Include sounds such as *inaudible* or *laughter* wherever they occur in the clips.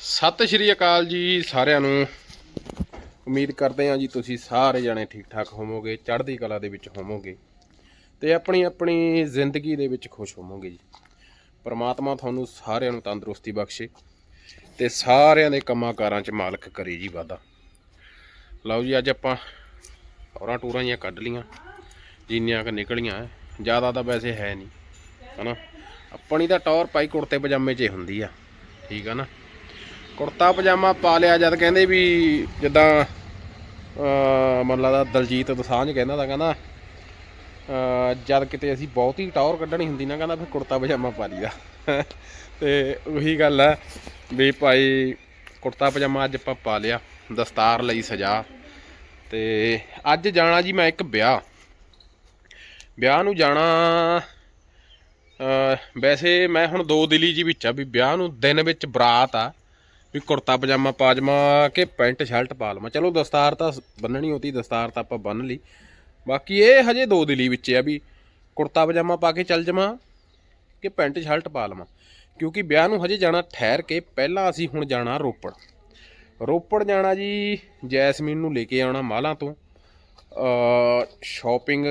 ਸਤਿ ਸ਼੍ਰੀ ਅਕਾਲ ਜੀ ਸਾਰਿਆਂ ਨੂੰ। ਉਮੀਦ ਕਰਦੇ ਹਾਂ ਜੀ ਤੁਸੀਂ ਸਾਰੇ ਜਣੇ ਠੀਕ ਠਾਕ ਹੋਵੋਗੇ, ਚੜ੍ਹਦੀ ਕਲਾ ਦੇ ਵਿੱਚ ਹੋਵੋਗੇ ਤੇ ਆਪਣੀ ਆਪਣੀ ਜ਼ਿੰਦਗੀ ਦੇ ਵਿੱਚ ਖੁਸ਼ ਹੋਵੋਗੇ ਜੀ। ਪਰਮਾਤਮਾ ਤੁਹਾਨੂੰ ਸਾਰਿਆਂ ਨੂੰ ਤੰਦਰੁਸਤੀ ਬਖਸ਼ੇ ਤੇ ਸਾਰਿਆਂ ਦੇ ਕੰਮਾਂ ਕਾਰਾਂ 'ਚ ਮਾਲਕ ਕਰੇ ਜੀ ਵਾਦਾ ਲਓ ਜੀ, ਅੱਜ ਆਪਾਂ ਔਰਾਂ ਟੂਰਾਂ ਜੀਆਂ ਕੱਢ ਲੀਆਂ, ਜਿੰਨੀਆਂ ਕਿ ਨਿਕਲੀਆਂ ਜ਼ਿਆਦਾ ਤਾਂ ਵੈਸੇ ਹੈ ਨਹੀਂ, ਹਨਾ? ਆਪਣੀ ਤਾਂ ਟੌਰ ਪਾਈ ਕੁੜਤੇ ਪਜਾਮੇ 'ਚ ਹੁੰਦੀ ਆ, ਠੀਕ ਆ ਨਾ? ਕੁੜਤਾ ਪਜਾਮਾ ਪਾ ਲਿਆ ਜਦ ਕਹਿੰਦੇ ਵੀ ਜਿੱਦਾਂ, ਅਹ, ਮਨ ਲੱਗਦਾ ਦਲਜੀਤ ਦਸਾਂਝ ਕਹਿੰਦਾ ਤਾਂ ਕਹਿੰਦਾ ਜਦ ਕਿਤੇ ਅਸੀਂ ਬਹੁਤ ਹੀ ਟੌਰ ਕੱਢਣੀ ਹੁੰਦੀ ਨਾ ਕਹਿੰਦਾ ਫਿਰ ਕੁੜਤਾ ਪਜਾਮਾ ਪਾ ਲਈਦਾ। ਤੇ ਉਹੀ ਗੱਲ ਹੈ ਵੀ ਭਾਈ ਕੁੜਤਾ ਪਜਾਮਾ ਅੱਜ ਆਪਾਂ ਪਾ ਲਿਆ, ਦਸਤਾਰ ਲਈ ਸਜਾ। ਤੇ ਅੱਜ ਜਾਣਾ ਜੀ ਮੈਂ ਇੱਕ ਵਿਆਹ। ਵਿਆਹ ਨੂੰ ਜਾਣਾ ਵੈਸੇ ਮੈਂ ਹੁਣ ਦੋ ਦਿਲੀ ਜੀ ਵਿੱਚ ਆ ਵੀ ਵਿਆਹ ਨੂੰ ਦਿਨ ਵਿੱਚ ਬਰਾਤ ਆ। ਵੀ ਕੁੜਤਾ ਪਜਾਮਾ ਪਾਜਮਾ ਕਿ ਪੈਂਟ ਸ਼ਰਟ ਪਾ ਲਵਾਂ। ਚਲੋ ਦਸਤਾਰ ਤਾਂ ਬੰਨਣੀ ਹੁੰਦੀ ਦਸਤਾਰ ਤਾਂ ਆਪਾਂ ਬੰਨ ਲਈ। ਬਾਕੀ ਇਹ ਹਜੇ ਦੋ ਦਿਲੀ ਵਿੱਚ ਆ ਵੀ ਕੁੜਤਾ ਪਜਾਮਾ ਪਾ ਕੇ ਚੱਲ ਜਾਵਾਂ ਕਿ ਪੈਂਟ ਸ਼ਰਟ ਪਾ ਲਵਾਂ। ਕਿਉਂਕਿ ਵਿਆਹ ਨੂੰ ਹਜੇ ਜਾਣਾ ਠਹਿਰ ਕੇ ਪਹਿਲਾਂ ਅਸੀਂ ਹੁਣ ਜਾਣਾ ਰੋਪੜ। ਰੋਪੜ ਜਾਣਾ ਜੀ ਜੈਸਮੀਨ ਨੂੰ ਲੈ ਕੇ ਆਉਣਾ ਮਾਲਾਂ ਤੋਂ। ਸ਼ਾਪਿੰਗ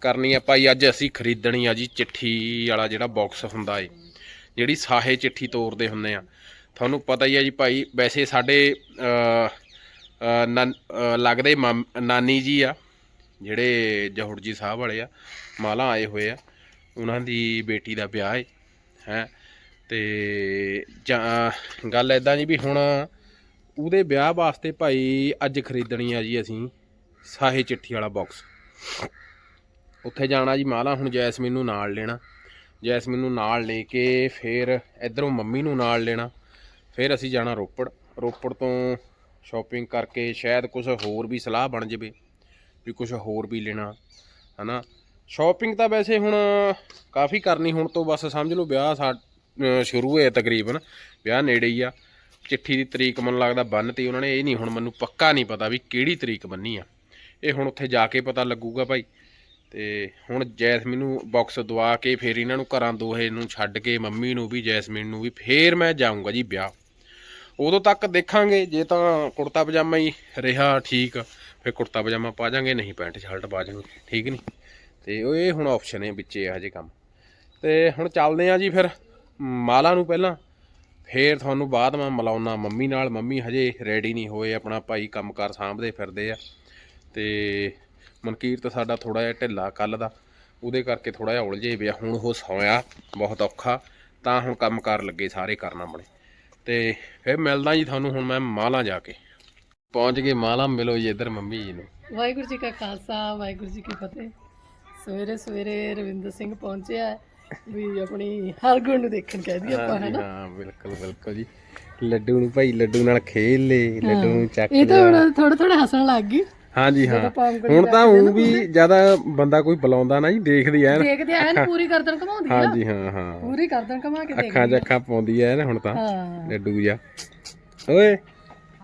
ਕਰਨੀ ਆ ਭਾਈ, ਅੱਜ ਅਸੀਂ ਖਰੀਦਣੀ ਆ ਜੀ ਚਿੱਠੀ ਵਾਲਾ ਜਿਹੜਾ ਬਾਕਸ ਹੁੰਦਾ ਏ, ਜਿਹੜੀ ਸਾਹੇ ਚਿੱਠੀ ਤੋਰਦੇ ਹੁੰਦੇ ਆ। ਤੁਹਾਨੂੰ ਪਤਾ ਹੀ ਆ ਜੀ ਭਾਈ ਵੈਸੇ ਸਾਡੇ ਅ, ਲੱਗਦੇ ਮਾਮ- ਨਾਨੀ ਜੀ ਆ ਜਿਹੜੇ ਜਹੁੜ ਜੀ ਸਾਹਿਬ ਵਾਲੇ ਆ ਮਾਲਾ ਆਏ ਹੋਏ ਆ ਉਹਨਾਂ ਦੀ ਬੇਟੀ ਦਾ ਵਿਆਹ ਹੈ ਹੈ। ਤੇ ਜਾਂ- ਗੱਲ ਐਦਾਂ ਜੀ ਵੀ ਹੁਣ ਉਹਦੇ ਵਿਆਹ ਵਾਸਤੇ ਭਾਈ ਅੱਜ ਖਰੀਦਣੀ ਆ ਜੀ ਅਸੀਂ ਸਾਹੇ ਚਿੱਠੀ ਵਾਲਾ ਬਾਕਸ ਉੱਥੇ ਜਾਣਾ ਜੀ ਮਾਲਾ ਹੁਣ ਜੈਸਮੀਨ ਨੂੰ ਨਾਲ ਲੈਣਾ। ਜੈਸਮੀਨ ਨੂੰ ਨਾਲ ਲੈ ਕੇ ਫਿਰ ਇਧਰੋਂ ਮੰਮੀ ਨੂੰ ਨਾਲ ਲੈਣਾ। ਫਿਰ ਅਸੀਂ ਜਾਣਾ ਰੋਪੜ। ਰੋਪੜ ਤੋਂ ਸ਼ਾਪਿੰਗ ਕਰਕੇ ਸ਼ਾਇਦ ਕੁਝ ਹੋਰ ਵੀ ਸਲਾਹ ਬਣ ਜਾਵੇ ਵੀ ਕੁਝ ਹੋਰ ਵੀ ਲੈਣਾ, ਹਨਾ? ਸ਼ਾਪਿੰਗ ਤਾਂ ਵੈਸੇ ਹੁਣ ਕਾਫੀ ਕਰਨੀ, ਹੁਣ ਤੋਂ ਬਸ ਸਮਝ ਲਓ ਵਿਆਹ ਸਾ ਸ਼ੁਰੂ ਹੋਇਆ ਤਕਰੀਬਨ, ਵਿਆਹ ਨੇੜੇ ਹੀ ਆ। ਚਿੱਠੀ ਦੀ ਤਰੀਕ ਮੈਨੂੰ ਲੱਗਦਾ ਬੰਨਤੀ ਉਹਨਾਂ ਨੇ, ਇਹ ਨਹੀਂ ਹੁਣ ਮੈਨੂੰ ਪੱਕਾ ਨਹੀਂ ਪਤਾ ਵੀ ਕਿਹੜੀ ਤਰੀਕ ਬੰਨੀ ਆ। ਇਹ ਹੁਣ ਉੱਥੇ ਜਾ ਕੇ ਪਤਾ ਲੱਗੂਗਾ ਭਾਈ। ਤੇ ਹੁਣ ਜੈਸਮੀਨ ਨੂੰ ਬਾਕਸ ਦਵਾ ਕੇ ਫਿਰ ਇਹਨਾਂ ਨੂੰ ਘਰਾਂ ਦੋਹੇ ਨੂੰ ਛੱਡ ਕੇ ਮੰਮੀ ਨੂੰ ਵੀ, ਜੈਸਮੀਨ ਨੂੰ ਵੀ ਫੇਰ ਮੈਂ ਜਾਊਂਗਾ ਜੀ ਵਿਆਹ। ਉਦੋਂ ਤੱਕ ਦੇਖਾਂਗੇ, ਜੇ ਤਾਂ ਕੁੜਤਾ ਪਜਾਮਾ ਹੀ ਰਿਹਾ ਠੀਕ, ਫਿਰ ਕੁੜਤਾ ਪਜਾਮਾ ਪਾ ਜਾਾਂਗੇ, ਨਹੀਂ ਪੈਂਟ ਸ਼ਰਟ ਪਾ ਜਾਾਂਗੇ ਠੀਕ ਨਹੀਂ ਤੇ ਉਹ ਇਹ ਹੁਣ ਆਪਸ਼ਨ ਹੈ ਵਿੱਚੇ ਇਹੋ ਜਿਹੇ ਕੰਮ। ਤੇ ਹੁਣ ਚੱਲਦੇ ਆ ਜੀ ਫਿਰ ਮਾਲਾ ਨੂੰ ਪਹਿਲਾਂ। ਫੇਰ ਤੁਹਾਨੂੰ ਬਾਅਦ ਮੈਂ ਮਿਲਾਉਣਾ ਮੰਮੀ ਨਾਲ। ਮੰਮੀ ਹਜੇ ਰੈਡੀ ਨਹੀਂ ਹੋਏ, ਆਪਣਾ ਭਾਈ ਕੰਮਕਾਰ ਸਾਂਭਦੇ ਫਿਰਦੇ ਆ। ਤੇ ਮਨਕੀਰਤ ਸਾਡਾ ਥੋੜਾ ਜਿਹਾ ਢਿੱਲਾ ਕੱਲ ਦਾ, ਉਹਦੇ ਕਰਕੇ ਥੋੜਾ ਜਿਹਾ ਉਲਝੇ ਪਿਆ। ਹੁਣ ਉਹ ਸੌਇਆ, ਬਹੁਤ ਔਖਾ। ਤਾਂ ਹੁਣ ਕੰਮਕਾਰ ਲੱਗੇ ਸਾਰੇ ਕਰਨਾ ਬਣੇ ਤੇ ਫਿਰ ਮਿਲਦਾ ਜੀ ਤੁਹਾਨੂੰ ਹੁਣ ਮੈਂ ਮਾਲਾ ਜਾ ਕੇ। ਪਹੁੰਚ ਗਏ ਮਾਲਾ ਮਿਲੋ ਜੀ ਇੱਧਰ ਮੰਮੀ ਜੀ ਨੂੰ। ਵਾਹਿਗੁਰੂ ਜੀ ਕਾ ਖਾਲਸਾ ਵਾਹਿਗੁਰੂ ਜੀ ਕੀ ਫਤਿਹ। ਸਵੇਰੇ ਸਵੇਰੇ ਰਵਿੰਦਰ ਸਿੰਘ ਪਹੁੰਚਿਆ ਵੀ ਆਪਣੀ ਹਰਗੁਣ ਨੂੰ ਦੇਖਣ ਕਹਿ ਦਈਏ ਆਪਾਂ ਹਨਾ? ਹਾਂ ਬਿਲਕੁਲ ਬਿਲਕੁਲ ਜੀ। ਲੱਡੂ ਨੂੰ ਭਾਈ ਲੱਡੂ ਨਾਲ ਖੇਲ ਲੇ ਲੱਡੂ ਨੂੰ ਚੱਕ ਇਹ ਤਾਂ ਹੁਣ ਥੋੜਾ ਥੋੜਾ ਹੱਸਣ ਲੱਗ ਗਈ। ਹਾਂਜੀ ਹਾਂ। ਹੁਣ ਤਾਂ ਉਹ ਵੀ ਜ਼ਿਆਦਾ ਬੰਦਾ ਕੋਈ ਬੁਲਾਉਂਦਾ ਨਾ ਜੀ ਦੇਖਦੀ ਐ ਦੇਖਦੇ ਐਨ ਪੂਰੀ ਗਰਦਨ ਘਮਾਉਂਦੀ ਆ। ਹਾਂਜੀ ਹਾਂ ਹਾਂ। ਪੂਰੀ ਗਰਦਨ ਘਮਾ ਕੇ ਦੇਖ ਅੱਖਾਂ 'ਚ ਅੱਖਾਂ ਪਾਉਂਦੀ ਐ ਨਾ ਹੁਣ ਤਾਂ। ਲੱਡੂ ਜਾ ਓਏ।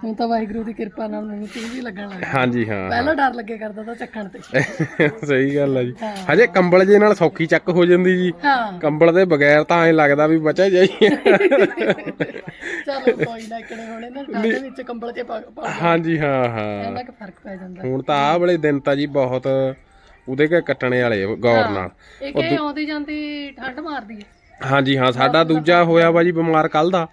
ਹੁਣ ਤਾਂ ਵਾਹਿਗੁਰੂ ਦੀ ਕਿਰਪਾ ਨਾਲ ਮੈਨੂੰ ਚੰਗੀ ਲੱਗਣ ਲੱਗ ਹਾਂਜੀ ਹਾਂ। ਪਹਿਲਾਂ ਡਰ ਲੱਗੇ ਕਰਦਾ ਤਾਂ ਚੱਕਣ ਤੇ। *laughs* ਸਹੀ ਗੱਲ ਆ ਜੀ। ਹਜੇ ਕੰਬਲ ਜੇ ਨਾਲ ਸੌਖੀ ਚੱਕ ਹੋ ਜਾਂਦੀ ਜੀ। ਕੰਬਲ ਦੇ ਬਗੈਰ ਤਾਂ ਐ ਲੱਗਦਾ ਵੀ ਬਚਾ ਜਾਈਏ। *laughs* ਚਲੋ ਕੋਈ ਨਾ ਕਿਹੜੇ ਹੋਣੇ ਨਾ ਠੰਡ ਦੇ ਵਿੱਚ ਕੰਬਲ ਚ ਪਾ ਪਾ ਹਾਂਜੀ ਹਾਂ ਹਾਂ। ਕਿ ਫ਼ਰਕ ਪੈ ਜਾਂਦਾ। ਹੁਣ ਤਾਂ ਆਹ ਵਾਲੇ ਦਿਨ ਤਾਂ ਜੀ ਬਹੁਤ ਉਹਦੇ ਕੇ ਕੱਟਣੇ ਵਾਲੇ ਗੌਰ ਨਾਲ। ਇਹ ਕਿ ਆਉਂਦੀ ਜਾਂਦੀ ਠੰਡ ਮਾਰਦੀ ਹੈ ਹਾਂਜੀ ਹਾਂ ਸਾਡਾ ਦੂਜਾ ਹੋਇਆ ਵਾ ਜੀ ਬਿਮਾਰ ਕੱਲ ਦਾ।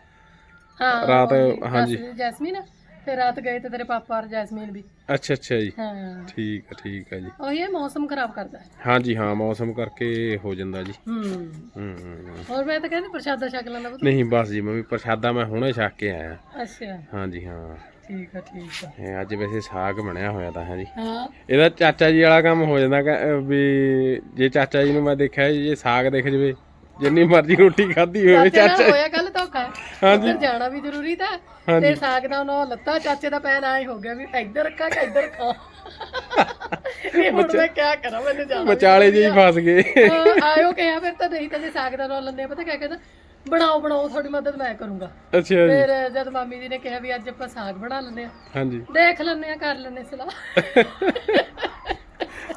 ਹਾਂ ਰਾਤ ਉਹ ਹਾਂਜੀ। ਜੈਸਮੀਨ ਫਿਰ ਰਾਤ ਗਏ ਤੇ ਤੇਰੇ ਪਾਪਾ ਔਰ ਜੈਸਮੀਨ ਵੀ। ਅੱਛਾ ਅੱਛਾ ਜੀ। ਹਾਂ। ਠੀਕ ਆ ਠੀਕ ਆ ਜੀ। ਉਹ ਇਹ ਮੌਸਮ ਖਰਾਬ ਕਰਦਾ ਹੈ। ਹਾਂਜੀ ਹਾਂ ਮੌਸਮ ਕਰਕੇ ਹੋ ਜਾਂਦਾ ਜੀ। ਹੂੰ। ਹੂੰ ਹੂੰ, ਹੂੰ। ਹੋਰ ਮੈਂ ਤਾਂ ਕਹਿੰਦੀ ਪ੍ਰਸ਼ਾਦਾ ਛਕ ਲੈਂਦਾ ਪੁੱਤ। ਨਹੀਂ ਬਸ ਜੀ ਮੰਮੀ ਪ੍ਰਸ਼ਾਦਾ ਮੈਂ ਹੁਣੇ ਛੱਕ ਕੇ ਆਇਆ। ਅੱਛਾ। ਹਾਂਜੀ ਹਾਂ। ਠੀਕ ਆ ਠੀਕ ਆ। ਇਹ ਅੱਜ ਵੈਸੇ ਸਾਗ ਬਣਿਆ ਹੋਇਆ ਤਾਂ ਹੈ ਜੀ। ਹਾਂ। ਇਹਦਾ ਚਾਚਾ ਜੀ ਵਾਲਾ ਕੰਮ ਹੋ ਜਾਂਦਾ ਕਿ, ਅਹ, ਵੀ ਜੇ ਚਾਚਾ ਜੀ ਨੂੰ ਮੈਂ ਦੇਖਿਆ ਜੀ, ਜੇ ਸਾਗ ਦਿਖ ਜਵੇ ਜਿੰਨੀ ਮਰਜ਼ੀ ਰੋਟੀ ਖਾਧੀ ਹੋਵੇ ਚਾਚੇ ਚਾਚਾ ਨਾਲ ਹੋਇਆ ਕੱਲ ਹਾਂਜੀ। ਉੱਧਰ ਜਾਣਾ ਵੀ ਜ਼ਰੂਰੀ ਤਾਂ। ਹਾਂਜੀ। ਤੇ ਸਾਗ ਦਾ ਉਹਨਾਂ ਲੱਤਾ ਚਾਚੇ ਦਾ ਪੈਨ ਆਏ ਹੋ ਗਿਆ ਵੀ ਇੱਧਰ ਰੱਖਾਂ ਕਿ ਇੱਧਰ ਰੱਖਾਂ। ਇਹ ਹੁਣ ਮੈਂ ਕੀ ਕਰਾਂ ਮੈਨੂੰ ਜਾਣਾ ਵੀ ਵਿਚਾਲੇ ਜਿਹੀ ਫਸ ਗਏ। ਹਾਂ, ਆਇਓ ਕਿਹਾ ਫਿਰ ਤਾਂ ਨਹੀਂ ਤਾਂ ਜੇ ਸਾਗ ਦਾ ਰੋਲ ਲੈਂਦੇ ਆ, ਪਤਾ ਕਿਆ ਕਹਿੰਦਾ? ਬਣਾਓ ਬਣਾਓ ਤੁਹਾਡੀ ਮਦਦ ਮੈਂ ਕਰੂੰਗਾ। ਅੱਛਾ ਜੀ। ਫਿਰ ਜਦ ਮਾਮੀ ਜੀ ਨੇ ਕਿਹਾ ਵੀ ਅੱਜ ਆਪਾਂ ਸਾਗ ਬਣਾ ਲੈਂਦੇ ਆ। ਹਾਂਜੀ। ਦੇਖ ਲੈਂਦੇ ਆ ਕਰ ਲੈਂਦੇ ਸਲਾਹ।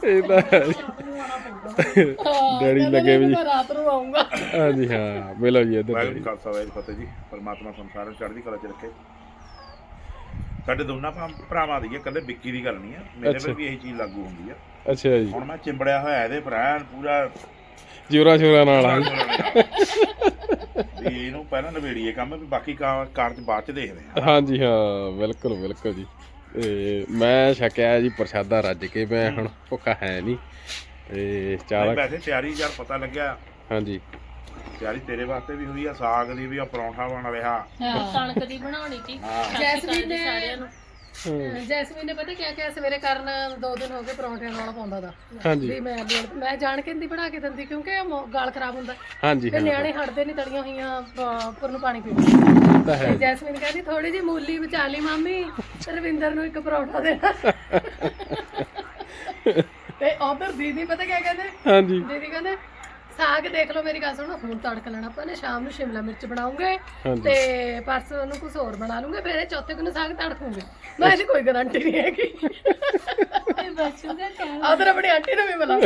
ਇਹ ਤਾਂ ਹੈ ਜੀ। ਡੈਡੀ ਲੱਗੇ ਵੀ ਮੈਂ ਰਾਤ ਨੂੰ ਆਉਂਗਾ ਹਾਂਜੀ ਹਾਂ ਮਿਲੋ ਜੀ ਇੱਧਰ ਵਾਹਿਗੁਰੂ ਜੀ ਖਾਲਸਾ ਵਾਹਿਗੁਰੂ ਜੀ ਫਤਿਹ ਜੀ। ਪਰਮਾਤਮਾ ਨੂੰ ਚੜ੍ਹਦੀ ਕਲਾ ਚ ਰੱਖੇ। ਸਾਡੇ ਦੋਨਾਂ ਭਰਾ- ਭਰਾਵਾਂ ਦੀ ਹੈ ਕੱਲੇ ਵਿੱਕੀ ਦੀ ਗੱਲ ਨਹੀਂ ਹੈ ਮੇਰੇ ਅੱਛਾ। ਪਰ ਵੀ ਇਹੀ ਚੀਜ਼ ਲਾਗੂ ਹੁੰਦੀ ਹੈ ਅੱਛਾ ਜੀ। ਹੁਣ ਮੈਂ ਚਿੰਬੜਿਆ ਹੋਇਆ ਇਹਦੇ ਐਨ ਪੂਰਾ ਜੋਰਾ ਸ਼ੋਰਾ ਨਾਲ ਆ। ਵੀ ਇਹਨੂੰ ਪਹਿਲਾਂ ਨਵੇੜੀਏ ਕੰਮ ਵੀ ਬਾਕੀ ਕਾ- ਕਾਰ ਚ ਬਾਅਦ ਚ ਦੇਖਦੇ ਹਾਂ। ਹਾਂਜੀ ਹਾਂ ਬਿਲਕੁਲ ਬਿਲਕੁਲ ਜੀ। ਤੇ ਮੈਂ ਛਕਿਆ ਜੀ ਪ੍ਰਸ਼ਾਦਾ ਰੱਜ ਕੇ ਮੈਂ ਹੁਣ ਭੁੱਖਾ ਹੈ ਨਹੀਂ। ਤੇ ਨਹੀਂ, ਦਾ ਵੈਸੇ ਤਿਆਰੀ ਯਾਰ ਪਤਾ ਲੱਗਿਆ। ਹਾਂਜੀ। ਤਿਆਰੀ ਤੇਰੇ ਵਾਸਤੇ ਵੀ ਹੋਈ ਆ ਸਾਗ ਦੀ ਵੀ ਆ ਪਰੌਂਠਾ ਬਣ ਰਿਹਾ ਹਾਂ। ਕਣਕ ਦੀ ਬਣਾਉਣੀ ਸੀ। ਹਾਂ। ਜੈਸਮੀਨ ਨੇ ਸਾਰਿਆਂ ਨੂੰ। ਜੈਸਮੀਨ ਨੇ ਪਤਾ ਕਿਆ ਕਿਆ ਸਵੇਰੇ ਕਰਨ ਦੋ ਦਿਨ ਹੋ ਗਏ ਪਰੌਂਠਿਆਂ ਨਾਲ ਪਾਉਂਦਾ ਦਾ। ਹਾਂਜੀ। ਵੀ ਮੈਂ ਬੋਲ- ਮੈਂ ਜਾਣ ਕੇ ਨਹੀਂ ਬਣਾ ਕੇ ਦਿੰਦੀ ਕਿਉਂਕਿ ਇਹ ਮੋ- ਗਾਲ ਖਰਾਬ ਹੁੰਦਾ। ਹਾਂਜੀ ਤੇ ਹਾਂ। ਨਿਆਣੇ ਹਟਦੇ ਨਹੀਂ ਤਲੀਆਂ ਹੋਈਆਂ ਅਹ, ਉੱਪਰ ਨੂੰ ਪਾਣੀ ਪੀਂਦੇ ਇਹ ਤਾਂ ਹੈ। ਤੇ ਜੀ। ਜੈਸਮੀਨ ਕਹਿੰਦੀ ਥੋੜੀ ਜਿਹੀ ਮੂਲੀ ਬਚਾ ਲਈ ਮਾਮੀ। ਰਵਿੰਦਰ ਨੂੰ ਇੱਕ ਪਰੌਂਠਾ ਦੇਣਾ *laughs* ਤੇ ਉਧਰ ਦੀਦੀ ਪਤਾ ਕਿਆ ਕਹਿੰਦੇ? ਹਾਂਜੀ। ਦੀਦੀ ਕਹਿੰਦੇ ਸਾਗ ਦੇਖ ਲਓ ਮੇਰੀ ਗੱਲ ਸੁਣੋ ਹੁਣ ਤੜਕ ਲੈਣਾ। ਆਪਾਂ ਨੇ ਸ਼ਾਮ ਨੂੰ ਸ਼ਿਮਲਾ ਮਿਰਚ ਬਣਾਉਂਗੇ ਹਾਂਜੀ। ਤੇ ਪਰਸੋਂ ਨੂੰ ਕੁਝ ਹੋਰ ਬਣਾ ਲੂੰਗੇ ਫਿਰ ਇਹ ਚੌਥੇ ਦਿਨ ਸਾਗ ਤੜਕੂਗੇ ਮੈਂ ਇਹਦੀ ਕੋਈ ਗਾਰੰਟੀ ਨਹੀਂ ਹੈਗੀ। ਬਚੂਗਾ ਕਿਆ ਆਦਰ ਆਪਣੀ ਆਂਟੀ ਨੂੰ ਵੀ ਬੁਲਾ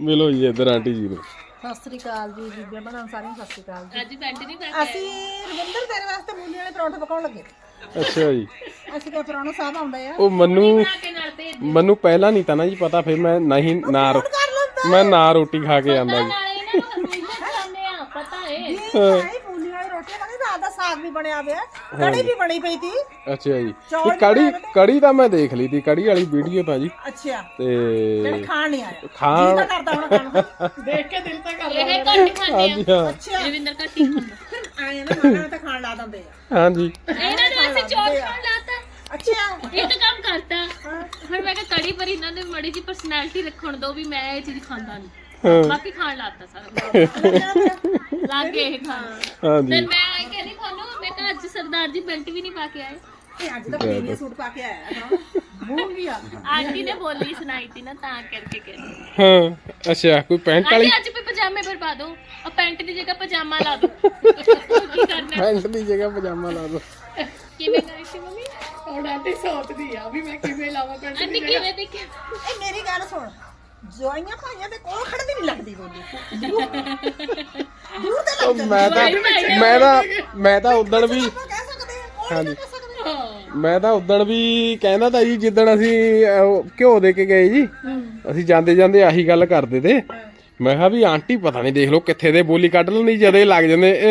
ਮਿਲੋ ਜੀ ਇੱਧਰ ਆਂਟੀ ਜੀ ਨੂੰ। ਸਤਿ ਸ੍ਰੀ ਅਕਾਲ ਜੀ ਬੀਬੀਆਂ ਬਣਾਉਣ ਸਾਰਿਆਂ ਨੂੰ ਸਤਿ ਸ੍ਰੀ ਅਕਾਲ ਜੀ। ਅੱਜ ਪੈਂਟ ਨਹੀਂ ਕੇ ਅਸੀਂ ਰਵਿੰਦਰ ਤੇਰੇ ਵਾਸਤੇ ਮੂਲੀ ਵਾਲੇ ਪਰੌਂਠੇ ਪਕਾਉਣ ਲੱਗੇ। ਅੱਛਾ ਜੀ। ਅਸੀਂ ਕਿਹਾ ਪਰੌਣਾ ਸਾਹਿਬ ਆਉਂਦੇ ਆ। ਉਹ ਮੈਨੂੰ ਮੈਨੂੰ ਪਹਿਲਾਂ ਨਹੀਂ ਤਾਂ ਨਾ ਜੀ ਪਤਾ ਫਿਰ ਮੈਂ ਨਹੀਂ ਨਾ ਰੋ- ਕਰ ਲੈਂਦਾ। ਮੈਂ ਨਾ ਰੋਟੀ ਖਾ ਕੇ ਆਂਦਾ ਜੀ। ਨਾਲੇ ਇਹਨਾਂ ਨੂੰ ਹਮੇਸ਼ਾ ਖਾਂਦੇ ਆ ਪਤਾ ਏ। ਜੀ ਭਾਈ ਮੂਲੀ ਵਾਲੀ ਰੋਟੀ ਬਣੀ ਰਾਤ ਦਾ ਸਾਗ ਵੀ ਬਣਿਆ ਪਿਆ ਕੜੀ ਵੀ ਬਣੀ ਪਈ ਸੀ ਅੱਛਾ ਜੀ। ਚੌਲ ਤੇ ਕੜੀ ਕੜੀ ਤਾਂ ਮੈਂ ਦੇਖ ਲਈ ਤੀ ਕੜੀ ਵਾਲੀ ਵੀਡੀਓ ਤਾਂ ਜੀ। ਅੱਛਾ। ਤੇ ਜਿਹੜੀ ਖਾਣ ਨਹੀਂ ਆਇਆ। ਖਾਣ ਕੀ ਤਾਂ ਕਰਦਾ ਹੁਣ ਖਾਣ। ਨੂੰ ਦੇਖ ਕੇ ਦਿਲ ਤਾਂ ਕਰ ਇਹ ਘੱਟ ਖਾਂਦੇ ਹਾਂਜੀ ਹਾਂ। ਅੱਛਾ। ਰਵਿੰਦਰ ਘੱਟ ਹੀ ਖਾਂਦਾ। ਆਏ ਨਾ ਮਨਾਂ ਤਾਂ ਖਾਣ ਲਾ ਦਿੰਦੇ ਆ। ਹਾਂਜੀ। ਇਹਨਾਂ ਚੌਲ ਖਾਣ ਲਾਤਾ ਅੱਛਾ। ਇਹ ਤਾਂ ਕੰਮ ਕਰਤਾ। ਹੁਣ ਮੈਂ ਕਿਹਾ ਕੜੀ ਪਰ ਇਹਨਾਂ ਦੇ ਮੜੀ ਜੀ ਪਰਸਨੈਲਿਟੀ ਰੱਖਣ ਦੋ ਵੀ ਮੈਂ ਇਹ ਚੀਜ਼ ਖਾਂਦਾ ਨਹੀਂ ਹਾਂ, ਬਾਕੀ ਖਾਣ ਲਾਤਾ ਸਾਰਾ। ਲੱਗੇ ਇਹ ਖਾਣ। ਹਾਂਜੀ। ਫਿਰ ਮੈਂ ਆਈ ਕਹਿੰਦੀ ਤੁਹਾਨੂੰ ਮੈਂ ਕਿਹਾ ਅੱਜ ਸਰਦਾਰ ਜੀ ਬੈਲਟ ਵੀ ਨਹੀਂ ਪਾ ਕੇ ਆਏ। ਇਹ ਅੱਜ ਤਾਂ ਬੀਬੀ ਸੂਟ ਪਾ ਕੇ ਆਇਆ ਮੂੰਗੀ ਆ। ਆਂਟੀ ਨੇ ਬੋਲੀ ਸੁਣਾਈ ਤੀ ਨਾ ਤਾਂ ਕਰਕੇ ਕਹਿੰਦੀ ਹਾਂ। ਅੱਛਾ ਕੋਈ ਪੈਂਟ ਵਾਲੀ? ਆਂਟੀ ਅੱਜ ਵੀ ਪਜਾਮੇ ਪਰ ਪਾ ਦੋ ਆ ਪੈਂਟ ਦੀ ਜਗ੍ਹਾ ਪਜਾਮਾ ਲਾ ਦੋ ਕੀ ਕਰਨਾ ਪੈਂਟ ਦੀ ਜਗ੍ਹਾ ਪਜਾਮਾ ਲਾ ਦੋ ਕਿਵੇਂ ਕਰੀ ਸੀ ਮੰਮੀ? ਹੁਣ ਆਂਟੀ ਸੋਚਦੀ ਆ ਵੀ ਮੈਂ ਕਿਵੇਂ ਲਾਵਾਂ ਪਿੰਡ ਆਂਟੀ ਕਿਵੇਂ ਦੇਖਿਆ ਇਹ ਮੇਰੀ ਗੱਲ ਸੁਣ। ਜਵਾਈਆਂ ਭਾਈਆਂ ਦੇ ਕੋਲ ਖੜਦੀ ਨਹੀਂ ਲੱਗਦੀ ਬੋਲੀ ਦੂਰ ਦੂਰ ਤੇ ਮੈਂ ਤਾਂ ਮੈਂ ਤਾਂ ਮੈਂ ਤਾਂ ਉਦਣ ਵੀ ਆਪਾਂ ਕਹਿ ਸਕਦੇ ਆ ਕੋਲ ਹਾਂਜੀ। ਨਹੀਂ ਕਹਿ ਸਕਦੇ ਮੈਂ ਤਾਂ ਉਦਣ ਵੀ ਕਹਿੰਦਾ ਤਾਂ ਜੀ ਜਿੱਦਣ ਅਸੀਂ ਅਹ, ਉਹ ਘਿਓ ਦੇ ਕੇ ਗਏ ਜੀ ਅਸੀਂ ਜਾਂਦੇ ਜਾਂਦੇ ਆਹੀ ਗੱਲ ਕਰਦੇ ਤੇ। ਮੈਂ ਕਿਹਾ ਵੀ ਆਂਟੀ ਪਤਾ ਨਹੀਂ ਦੇਖ ਲਓ ਕਿੱਥੇ ਦੇ ਬੋਲੀ ਕੱਢ ਲੈਂਦੀ ਜਦੇ ਲੱਗ ਜਾਂਦੇ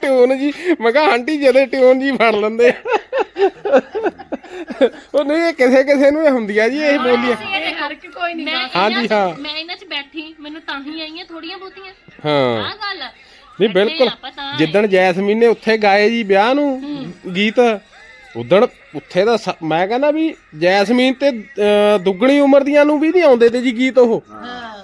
ਟਿਊਨ ਜੀ। ਮੈਂ ਕਿਹਾ ਆਂਟੀ ਜਦੇ ਟਿਊਨ ਜੀ ਫੜ ਲੈਂਦੇ। ਉਹ ਨਹੀਂ ਇਹ ਕਿਸੇ ਕਿਸੇ ਨੂੰ ਇਹ ਹੁੰਦੀ ਆ ਜੀ ਇਹ ਬੋਲੀਆਂ। ਇਹ ਹਰ ਇੱਕ ਕੋਈ ਨਹੀਂ ਮੈਂ ਹਾਂਜੀ, ਇਹਨਾਂ 'ਚ- ਹਾਂ। ਮੈਂ ਇਹਨਾਂ 'ਚ ਬੈਠੀ ਮੈਨੂੰ ਤਾਂ ਹੀ ਆਈਆਂ ਥੋੜੀਆਂ ਬਹੁਤੀਆਂ। ਹਾਂ। ਆਹ ਗੱਲ। ਆ। ਨਹੀਂ ਬਿਲਕੁਲ। ਜਿੱਦਣ ਜੈਸਮੀਨ ਨੇ ਉੱਥੇ ਗਾਏ ਜੀ ਵਿਆਹ ਨੂੰ ਗੀਤ। ਉਦਣ ਉੱਥੇ ਦਾ ਸ- ਮੈਂ ਕਹਿੰਦਾ ਵੀ ਜੈਸਮੀਨ ਤੇ ਅਹ, ਦੁੱਗਣੀ ਉਮਰ ਦੀਆਂ ਨੂੰ ਵੀ ਨਹੀਂ ਆਉਂਦੇ ਤੇ ਜੀ ਗੀਤ ਉਹ।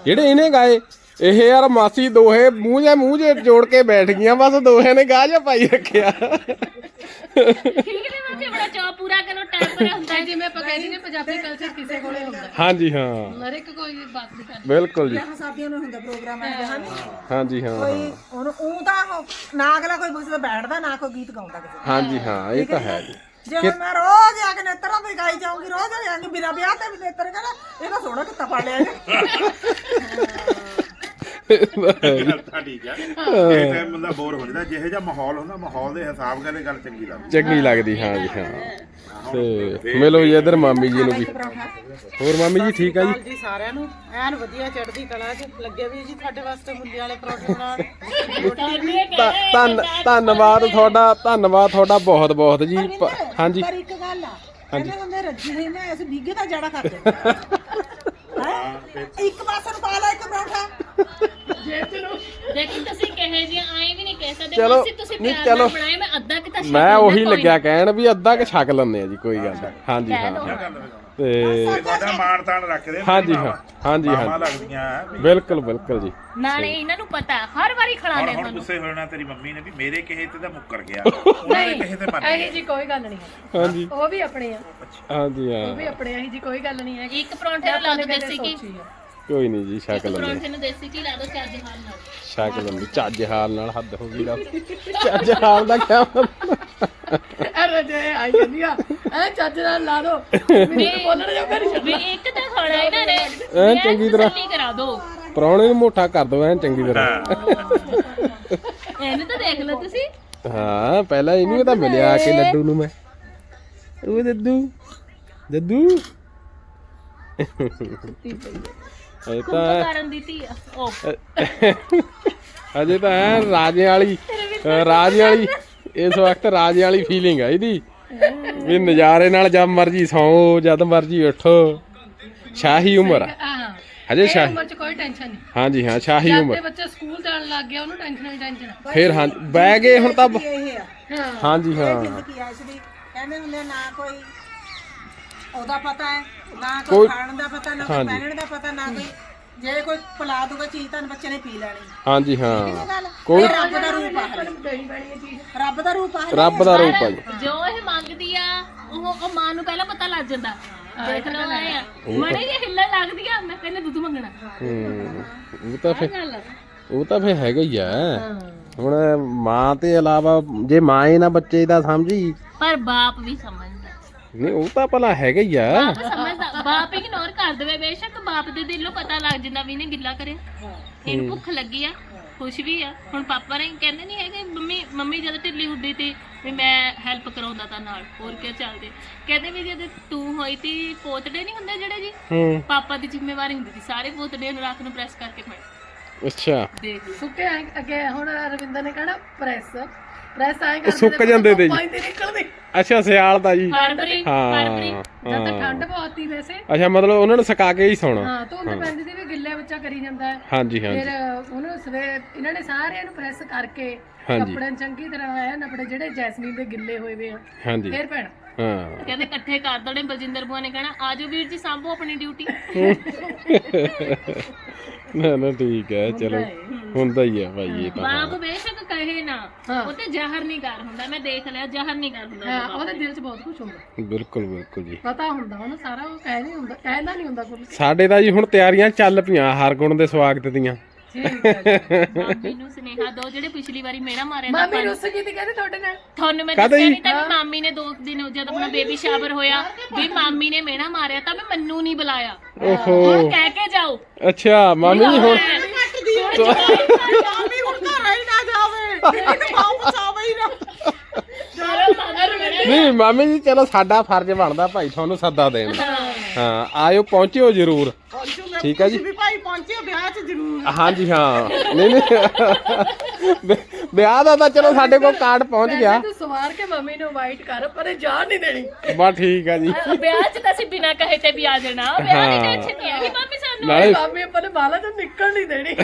ਜਿਹੜੇ ਇਹਨੇ ਗਾਏ ਇਹ ਯਾਰ ਮਾਸੀ ਦੋਹੇ ਮੂੰਹ ਜਾਂ ਮੂੰਹ ਜੇ ਜੋੜ ਕੇ ਬੈਠ ਗਈਆਂ ਬਸ ਦੋਹੇ ਨੇ ਗਾਹ ਪਾਈ ਰੱਖਿਆ। ਠੀਕ ਨੇ ਬੱਚੇ ਬੜਾ ਚਾਅ ਪੂਰਾ ਕਰੋ ਟਾਈਮ ਪਰ ਹੁੰਦਾ ਹੈ। ਜਿਵੇਂ ਆਪਾਂ ਕਹਿੰਦੇ ਨੇ ਪੰਜਾਬੀ ਕਲਚਰ ਕਿਸੇ ਕੋਲੇ ਹੁੰਦਾ ਹਾਂਜੀ ਹਾਂ। ਹਰ ਇੱਕ ਕੋਈ ਬਾਤ ਨਹੀਂ ਕਰਦਾ। ਬਿਲਕੁਲ ਜੀ। ਵਿਆਹ ਸ਼ਾਦੀਆਂ ਨੂੰ ਹੁੰਦਾ ਪ੍ਰੋਗਰਾਮ ਹੈ। ਹਨ ਹਾਂਜੀ ਹਾਂ ਕੋਈ ਹੁਣ ਉਹ ਤਾਂ ਉਹ- ਨਾ ਅਗਲਾ ਕੋਈ ਕਿਸੇ ਦਾ ਬੈਠਦਾ ਨਾ ਕੋਈ ਗੀਤ ਗਾਉਂਦਾ ਕਿਸੇ ਦਾ। ਹਾਂਜੀ ਹਾਂ ਇਹ ਤਾਂ ਹੈ ਜੀ। ਜੇ ਹੁਣ ਮੈਂ ਰੋਜ਼ ਆ ਕੇ ਨੇਤਰਾਂ ਤੇ ਗਾਈ ਜਾਊਂਗੀ ਰੋਜ਼ ਆ ਕੇ ਬਿਨਾ ਵਿਆਹ ਤੇ ਵੀ ਨੇਤਰ ਕਹਿੰਦਾ ਇਹ ਤਾਂ ਸੋਹਣਾ ਕਿੱਤਾ ਪੜ ਲਿਆ ਗੱਲ ਤਾਂ ਠੀਕ ਆ। ਇਹ ਟਾਈਮ ਬੰਦਾ ਬੋਰ ਹੋ ਜਾਂਦਾ। ਜਿਹੇ ਜਿਹਾ ਮਾਹੌਲ ਹੁੰਦਾ ਮਾਹੌਲ ਦੇ ਹਿਸਾਬ ਨਾਲ ਇਹ ਗੱਲ ਚੰਗੀ ਲੱਗਦੀ। ਚੰਗੀ ਲੱਗਦੀ ਹਾਂ ਜੀ ਹਾਂ। ਤੇ ਮਿਲੋ ਜੀ ਇਧਰ ਮਾਮੀ ਜੀ ਨੂੰ ਵੀ। ਹੋਰ ਮਾਮੀ ਜੀ ਠੀਕ ਆ ਜੀ? ਜੀ ਸਾਰਿਆਂ ਨੂੰ। ਐਨ ਵਧੀਆ ਚੜ੍ਹਦੀ ਕਲਾ 'ਚ। ਲੱਗੇ ਵੀ ਜੀ ਸਾਡੇ ਵਾਸਤੇ ਮੁੰਡੇ ਵਾਲੇ ਪਰੌਂਠੇ ਬਣਾਉਣ। ਧੰ- ਧੰਨ ਧੰਨਵਾਦ ਤੁਹਾਡਾ ਧੰਨਵਾਦ ਤੁਹਾਡਾ ਬਹੁਤ ਬਹੁਤ ਜੀ। ਪ- ਹਾਂਜੀ। ਪਰ ਇੱਕ ਗੱਲ ਆ। ਕਹਿੰਦੇ ਹੁੰਦੇ ਰੱਜੀ ਹੋਈ ਨਾ ਅਸੀਂ ਬੀਗੇ ਦਾ ਜੜਾ ਕਰਦੇ *laughs* ਹੈਂ? ਇੱਕ ਪਾਸੇ ਨੂੰ ਪਾ ਲੈ ਇੱਕ ਪਰੌਂਠਾ ਦੇਖੀ ਤੁਸੀਂ ਕਹੇ ਜੀ ਆਏ ਵੀ ਨਹੀਂ ਕਹਿ ਸਕਦੇ ਚਲੋ, ਮਾਸੀ ਤੁਸੀਂ ਨਹੀਂ, ਪਿਆਰ ਨਾਲ ਚਲੋ। ਬਣਾਏ ਮੈਂ ਅੱਧਾ ਕਿ ਤਾਂ ਛੱਡ ਮੈਂ ਦਿੰਦਾ, ਉਹੀ ਕੋਈ ਲੱਗਿਆ ਕਹਿਣ ਵੀ ਅੱਧਾ ਕਿ ਛਕ ਲੈਂਦੇ ਆ ਜੀ ਕੋਈ ਗੱਲ ਨਹੀਂ। ਹਾਂਜੀ ਹਾਂ ਤੇ ਇਹ ਤੁਹਾਡਾ ਮਾਣ ਤਾਣ ਰੱਖਦੇ ਆ, ਹਾਂਜੀ। ਹਾਂ ਹਾਂਜੀ ਹਾਂ ਲੱਗਦੀਆਂ ਵੀ ਬਿਲਕੁਲ ਬਿਲਕੁਲ ਜੀ। ਨਾਲੇ ਇਹਨਾਂ ਨੂੰ ਪਤਾ ਹਰ ਵਾਰੀ ਹੁਣ ਖਿਲਾਉਂਦੇ ਹੁਣ ਤੁਹਾਨੂੰ। ਗੁੱਸੇ ਹੋਣਾ ਤੇਰੀ ਮੰਮੀ ਨੇ ਵੀ ਮੇਰੇ ਕਹੇ ਤੇ ਤਾਂ ਮੁੱਕਰ ਗਿਆ। *laughs* ਉਹਨਾਂ ਦੇ ਕਹੇ ਤੇ ਮੰਨ ਇਹੀ ਗਿਆ। ਜੀ ਕੋਈ ਗੱਲ ਨਹੀਂ ਹੈ ਹਾਂਜੀ। ਉਹ ਵੀ ਆਪਣੇ ਆ। ਹਾਂਜੀ ਉਹ ਹਾਂ ਵੀ ਆਪਣੇ ਇਹੀ ਜੀ ਕੋਈ ਗੱਲ ਨਹੀਂ ਹੈ ਇੱਕ ਪਰੌਂਠੇ ਨੂੰ ਲਾ ਦੋ ਦੇਸੀ ਸੋਚੀ ਆ। ਕੋਈ ਨਹੀਂ ਜੀ ਛਕ ਲੈਂਦੇ। ਪਰੌਂਠੇ ਨੂੰ ਦੇਸੀ ਘੀ ਲਾ ਦੋ ਚੱਜ ਹਾਲ ਨਾਲ। ਛਕ ਲੈਂਦੇ ਚੱਜ ਹਾਲ ਨਾਲ ਹੱਦ ਹੋ ਗਈ ਦਾ ਚੱਜ ਹਾਲ ਦਾ ਕਿਆ ਮਤਲਬ? ਅਰੇ ਜੇ ਆਈ ਜਾਂਦੀ ਆ। ਐ ਚੱਜ ਨਾਲ ਲਾ ਦੋ। ਮੈਨੂੰ ਬੋਲਣ ਜੋਗਾ ਨਹੀਂ ਵੀ ਇੱਕ ਤਾਂ ਖਾਣਾ ਇਹਨਾਂ ਨੇ। ਐਨ ਚੰਗੀ ਤਰ੍ਹਾਂ। ਤਸੱਲੀ ਕਰਾ ਦੋ। ਪ੍ਰਾਹੁਣੇ ਨੂੰ ਮੋਟਾ ਕਰ ਦੋ ਐਨ ਚੰਗੀ ਤਰ੍ਹਾਂ। ਇਹਨੂੰ ਤਾਂ ਦੇਖ ਲਓ ਤੁਸੀਂ। ਹਾਂ ਪਹਿਲਾਂ ਇਹਨੂੰ ਤਾਂ ਮਿਲਿਆ ਆ ਕੇ ਲੱਡੂ ਨੂੰ ਮੈਂ। ਉਹ ਦੱਦੂ ਦੱਦੂ ਇਹ ਤਾਂ ਕਰਨ ਦੀ ਧੀ ਆ। ਉਹ ਅਜੇ ਤਾਂ ਰਾਜੇ ਵਾਲੀ ਅ, ਰਾਜੇ ਵਾਲੀ ਇਸ ਵਕਤ ਰਾਜੇ ਵਾਲੀ ਫੀਲਿੰਗ ਆ ਇਹਦੀ। ਵੀ ਨਜ਼ਾਰੇ ਨਾਲ ਜਦ ਮਰਜ਼ੀ ਸੌਂ ਜਦ ਮਰਜ਼ੀ ਉੱਠੋ। ਸ਼ਾਹੀ ਉਮਰ ਆ। ਹਾਂ। ਹਜੇ ਇਹ ਸ਼ਾਹੀ। ਉਮਰ ਚ ਕੋਈ ਟੈਨਸ਼ਨ ਨਹੀਂ। ਹਾਂਜੀ ਹਾਂ ਸ਼ਾਹੀ ਜਦ ਉਮਰ। ਬੱਚਾ ਸਕੂਲ ਜਾਣ ਲੱਗ ਗਿਆ ਉਹਨੂੰ ਟੈਨਸ਼ਨ ਹੀ ਟੈਨਸ਼ਨ ਫਿਰ ਹਾਂ ਬਹਿ ਗਏ ਹੁਣ ਤਾਂ ਬ- ਇਹ ਆ। ਹਾਂ। ਹਾਂਜੀ ਹਾਂ। ਜ਼ਿੰਦਗੀ ਆ ਇਸ ਦੀ। ਕਹਿੰਦੇ ਹੁੰਦੇ ਆ, ਨਾ ਕੋਈ ਉਹਦਾ ਪਤਾ ਹੈ ਨਾ ਕੋਈ- ਕੋਈ ਖਾਣ ਦਾ ਪਤਾ ਨਾ ਕੋਈ ਹਾਂਜੀ। ਪਹਿਨਣ ਦਾ ਪਤਾ ਨਾ ਕੋਈ ਜੇ ਕੋਈ ਪਿਲਾ ਦੂਗਾ ਚੀਜ਼ ਤਾਂ ਬੱਚੇ ਨੇ ਪੀ ਲੈਣੀ। ਹਾਂਜੀ ਹਾਂ। ਇਹ ਗੱਲ? ਕੋਈ- ਇਹ ਰੱਬ ਦਾ ਰੂਪ ਆ ਹਲੇ। ਦੇਣੀ ਪੈਣੀ ਇਹ ਚੀਜ਼ ਰੱਬ ਦਾ ਰੂਪ ਆ ਹਲੇ। ਰੱਬ ਦਾ ਰੂਪ ਆ ਜੀ। ਜੋ ਇਹ ਮੰਗਦੀ ਆ ਉਹ ਉਹ ਮਾਂ ਨੂੰ ਪਹਿਲਾਂ ਪਤਾ ਲੱਗ ਜਾਂਦਾ। ਦੇਖ ਲਓ ਆਏ ਆ। ਮੜੇ ਜੇ ਹਿੱਲਣ ਲੱਗਦੀ ਆ ਮੈਂ ਕਹਿੰਦੇ ਦੁੱਧ ਮੰਗਣਾ। ਹੂੰ ਉਹ ਤਾਂ ਫਿਰ ਉਹ ਤਾਂ ਫਿਰ ਹੈਗਾ ਹੀ ਆ। ਹੁਣ ਮਾਂ ਤੇ ਇਲਾਵਾ ਜੇ ਮਾਂ ਹੀ ਨਾ ਬੱਚੇ ਦਾ ਸਮਝੀ। ਪਰ ਬਾਪ ਵੀ ਸਮਝਦਾ। ਨਹੀਂ ਉਹ ਤਾਂ ਭਲਾ ਹੈਗਾ ਹੀ ਆ। ਬਾਪ ਸਮਝਦਾ। ਬਾਪ ਇਗਨੋਰ ਕਰ ਦੇਵੇ ਬੇਸ਼ੱਕ ਬਾਪ ਦੇ ਦਿਲੋਂ ਪਤਾ ਲੱਗ ਜਾਂਦਾ ਵੀ ਇਹਨੇ ਗਿੱਲਾ ਕਰਿਆ। ਇਹਨੂੰ ਭੁੱਖ ਲੱਗੀ ਆ ਕੁਛ ਵੀ ਆ। ਹੁਣ ਪਾਪਾ ਨੇ ਕਹਿੰਦੇ ਨਹੀਂ ਹੈਗੇ ਮੰਮੀ ਮੰਮੀ ਜਦ ਢਿੱਲੀ ਹੁੰਦੀ ਤੀ ਵੀ ਮੈਂ ਹੈਲਪ ਕਰਾਉਂਦਾ ਤਾਂ ਨਾਲ ਹੋਰ ਕੀ ਚੱਲਦੇ? ਕਹਿੰਦੇ ਵੀ ਜਦ ਤੂੰ ਹੋਈ ਤੀ ਪੋਤੜੇ ਨਹੀਂ ਹੁੰਦੇ ਜਿਹੜੇ ਜੀ? ਪਾਪਾ ਦੀ ਜ਼ਿੰਮੇਵਾਰੀ ਹੁੰਦੀ ਸੀ ਸਾਰੇ ਪੋਤੜੇ ਨੂੰ ਰਾਤ ਨੂੰ ਪ੍ਰੈਸ ਕਰਕੇ ਫੜ ਅੱਛਾ। ਦੇਖ ਸੁੱਕੇ ਅੱਗੇ ਹੁਣ ਰਵਿੰਦਰ ਨੇ ਕਹਿਣਾ ਪ੍ਰੈਸ ਪ੍ਰੈਸ ਆਏ ਕਰਦੇ ਸੁੱਕ ਜਾਂਦੇ ਤੇ ਜੀ। ਪਾਣੀ ਤੇ ਨਿਕਲਦੇ। ਅੱਛਾ ਸਿਆਲ ਦਾ ਜੀ। ਫਰਵਰੀ ਫਰਵਰੀ। ਹਾਂ ਜਦ ਤਾਂ ਹਾਂ ਠੰਡ ਬਹੁਤ ਹੀ ਵੈਸੇ। ਅੱਛਾ ਮਤਲਬ ਉਹਨਾਂ ਨੂੰ ਸੁਕਾ ਕੇ ਹੀ ਸੌਣਾ। ਹਾਂ ਧੁੰਦ ਪੈਂਦੀ ਸੀ ਵੀ ਗਿੱਲੇ ਬੱਚਾ ਕਰੀ ਜਾਂਦਾ ਹੈ। ਹਾਂਜੀ ਹਾਂਜੀ। ਫਿਰ ਉਹਨੂੰ ਸਵੇਰ ਇਹਨਾਂ ਨੇ ਸਾਰਿਆਂ ਨੂੰ ਪ੍ਰੈਸ ਕਰਕੇ ਹਾਂਜੀ। ਕੱਪੜੇ ਨੂੰ ਚੰਗੀ ਤਰ੍ਹਾਂ ਆਇਆ ਆਪਣੇ ਜਿਹੜੇ ਜੈਸਮੀਨ ਦੇ ਗਿੱਲੇ ਹੋਏ ਵੇ ਆ ਹਾਂਜੀ। ਫੇਰ ਪੈਣਾ ਹਾਂ। ਕਹਿੰਦੇ ਇਕੱਠੇ ਕਰ ਦੇਣੇ ਬਲਜਿੰਦਰ ਬੁਆ ਨੇ ਕਹਿਣਾ ਆਜੋ ਵੀਰ ਜੀ ਸੰਭੋ ਆਪਣੀ ਡਿਊਟੀ *laughs* ਨਾ ਨਾ ਠੀਕ ਹੈ ਚਲੋ। ਹੁੰਦਾ ਹੀ ਹੈ ਭਾਈ ਇਹ ਤਾਂ ਬਾਪ ਬੇਸ਼ੱਕ ਕਹੇ ਨਾ ਹਾਂ। ਉਹ ਤੇ ਜ਼ਹਰ ਨਹੀਂ ਕਰ ਹੁੰਦਾ ਮੈਂ ਦੇਖ ਲਿਆ ਜ਼ਹਰ ਨਹੀਂ ਕਰ ਹੁੰਦਾ ਹਾਂ ਉਹਦੇ ਦਿਲ 'ਚ ਬਹੁਤ ਕੁਝ ਹੁੰਦਾ। ਬਿਲਕੁਲ ਬਿਲਕੁਲ ਜੀ। ਪਤਾ ਹੁੰਦਾ ਉਹਨੂੰ ਸਾਰਾ ਉਹ ਕਹਿ ਨਹੀਂ ਹੁੰਦਾ ਕਹਿੰਦਾ ਨਹੀਂ ਹੁੰਦਾ ਕੁਝ ਸਾਡੇ ਤਾਂ ਜੀ ਹੁਣ ਤਿਆਰੀਆਂ ਚੱਲ ਪਈਆਂ ਹਰਗੁਣ ਦੇ ਸਵਾਗਤ ਦੀਆਂ। ਠੀਕ ਹੈ *laughs* ਮਾਮੀ ਨੂੰ ਸੁਨੇਹਾ ਦੋ ਜਿਹੜੇ ਪਿਛਲੀ ਵਾਰੀ ਮੇਰਾ ਮਾਰਿਆ ਤਾਂ ਮਾਮੀ ਰੁੱਸ ਗਈ ਤੇ ਕਹਿੰਦੇ ਤੁਹਾਡੇ ਨਾਲ। ਤੁਹਾਨੂੰ ਮੈਂ ਕਾਹਦਾ ਦੱਸਿਆ ਜੀ? ਨਹੀਂ ਤਾਂ ਵੀ ਮਾਮੀ ਨੇ ਦੋ ਕੁ ਦਿਨ ਜਦ ਆਪਣਾ ਬੇਬੀ ਸ਼ਾਵਰ ਹੋਇਆ ਵੀ ਮਾਮੀ ਨੇ ਮੇਰਾ ਮਾਰਿਆ ਤਾਂ ਵੀ ਮੈਨੂੰ ਨਹੀਂ ਬੁਲਾਇਆ। ਓਹੋ। ਹੁਣ ਕਹਿ ਕੇ ਜਾਓ। ਅੱਛਾ ਮਾਮੀ ਜੀ ਹੁਣ ਮਾਮੀ ਹੁਣ ਘਰ ਹੀ ਨਾ ਜਾਵੇ। ਇਹਨੂੰ ਮਾਂ ਬਚਾਵੇ ਹੀ ਨਾ। ਨਹੀਂ ਮਾਮੀ ਜੀ ਚਲੋ ਸਾਡਾ ਫਰਜ਼ ਬਣਦਾ ਭਾਈ ਤੁਹਾਨੂੰ ਸੱਦਾ ਦੇਣ ਦਾ। ਹਾਂ। ਆਇਓ ਪਹੁੰਚਿਓ ਜ਼ਰੂਰ। ਠੀਕ ਹੈ ਜੀ? ਵੀ ਭਾਈ ਪਹੁੰਚਿਓ ਵਿਆਹ 'ਚ ਜ਼ਰੂਰ। ਹਾਂਜੀ ਹਾਂ। ਨਹੀਂ ਨਹੀਂ। *laughs* ਵਿਆਹ ਦਾ ਤਾਂ ਚਲੋ ਸਾਡੇ ਕੋਲ ਕਾਰਡ ਪਹੁੰਚ ਗਿਆ। ਤੂੰ ਸਵਾਰ ਕੇ ਮੰਮੀ ਨੂੰ ਇਨਵਾਈਟ ਕਰ ਪਰ ਇਹ ਜਾਣ ਨਹੀਂ ਦੇਣੀ। ਬਸ ਠੀਕ ਆ ਜੀ। ਵਿਆਹ 'ਚ ਤਾਂ ਅਸੀਂ ਬਿਨਾਂ ਕਹੇ ਤੇ ਵੀ ਆ ਜਾਣਾ। ਵਿਆਹ ਦੀ ਹਾਂ। ਟੈਨਸ਼ਨ ਨਹੀਂ ਹੈਗੀ ਮਾਮੀ ਸਾਨੂੰ। ਨਾਲੇ ਮਾਮੀ ਆਪਾਂ ਨੇ ਬਾਲਾ ਤੋਂ ਨਿਕਲ ਨਹੀਂ ਦੇਣੀ।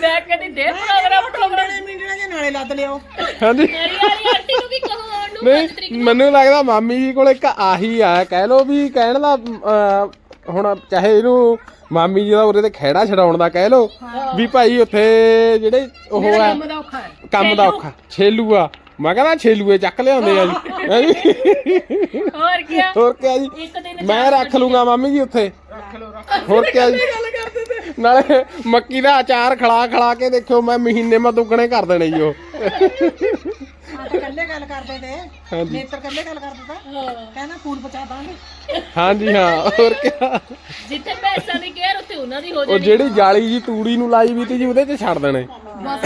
ਮੈਂ ਕਹਿੰਦੀ ਦੇ ਪ੍ਰੋਗਰਾਮ ਪ੍ਰੋਗਰਾਮ ਨਾਲੇ ਮਿੰਟਾਂ ਦੇ ਨਾਲੇ ਲੱਦ ਲਿਓ। ਹਾਂਜੀ। ਮੇਰੀ ਵਾਲੀ ਆਂਟੀ ਨੂੰ ਵੀ ਕਹੋ ਆਉਣ ਨੂੰ ਪੰਜ ਤਰੀਕ ਨਹੀਂ ਮੈਨੂੰ ਲੱਗਦਾ ਮਾਮੀ ਜੀ ਕੋਲ ਇੱਕ ਆਹੀ ਆ। ਕਹਿ ਲੋ ਵੀ ਕਹਿਣ ਦਾ ਅਹ, ਹੁਣ ਚਾਹੇ ਇਹਨੂੰ ਮਾਮੀ ਜੀ ਦਾ ਉਰੇ ਤੇ ਖਹਿੜਾ ਛਡਾਉਣ ਦਾ ਕਹਿ ਲੋ ਵੀ ਭਾਈ ਉੱਥੇ ਜਿਹੜੇ ਉਹ ਆ ਕੰਮ ਦਾ ਔਖਾ ਹੈ। ਕੰਮ ਦਾ ਔਖਾ ਛੇਲੂ ਆ। ਮੈਂ ਕਹਿੰਦਾ ਛੇਲੂਏ ਚੱਕ ਲਿਆਉਂਦੇ ਆ ਜੀ। ਹੋਰ ਕੀ ਹੋਰ ਕਿਆ ਜੀ? ਮੈਂ ਰੱਖ ਲੂੰਗਾ ਮਾਮੀ ਜੀ ਉੱਥੇ। ਹੋਰ ਕਿਆ ਜੀ? ਨਾਲੇ ਮੱਕੀ ਦਾ ਅਚਾਰ ਖਲਾ ਖਲਾ ਕੇ ਦੇਖਿਓ ਮੈਂ ਮਹੀਨੇ ਮਾ ਦੁੱਗਣੇ ਕਰ ਦੇਣੇ ਜੀ ਉਹ। ਕੱਲੇ ਗੱਲ ਕਰਦੇ ਤੇ। ਹਾਂਜੀ। ਨੇਤਰ ਕੱਲੇ ਗੱਲ ਕਰਦੇ ਤਾਂ। ਕਹਿੰਦਾ ਫੂਲ ਪਹੁੰਚਾ ਦਾਂਗੇ। ਹਾਂਜੀ ਹਾਂ ਹੋਰ ਕਿਆ ਜਿੱਥੇ ਪੈਸਾ ਦੀ ਕੇਅਰ ਉੱਥੇ ਉਹਨਾਂ ਦੀ ਹੋ ਉਹ ਜਾਣੀ। ਜਿਹੜੀ ਜਾਲੀ ਜੀ ਤੂੜੀ ਨੂੰ ਲਾਈ ਵੀ ਤੀ ਜੀ ਉਹਦੇ 'ਚ ਛੱਡ ਦੇਣੇ। ਬਸ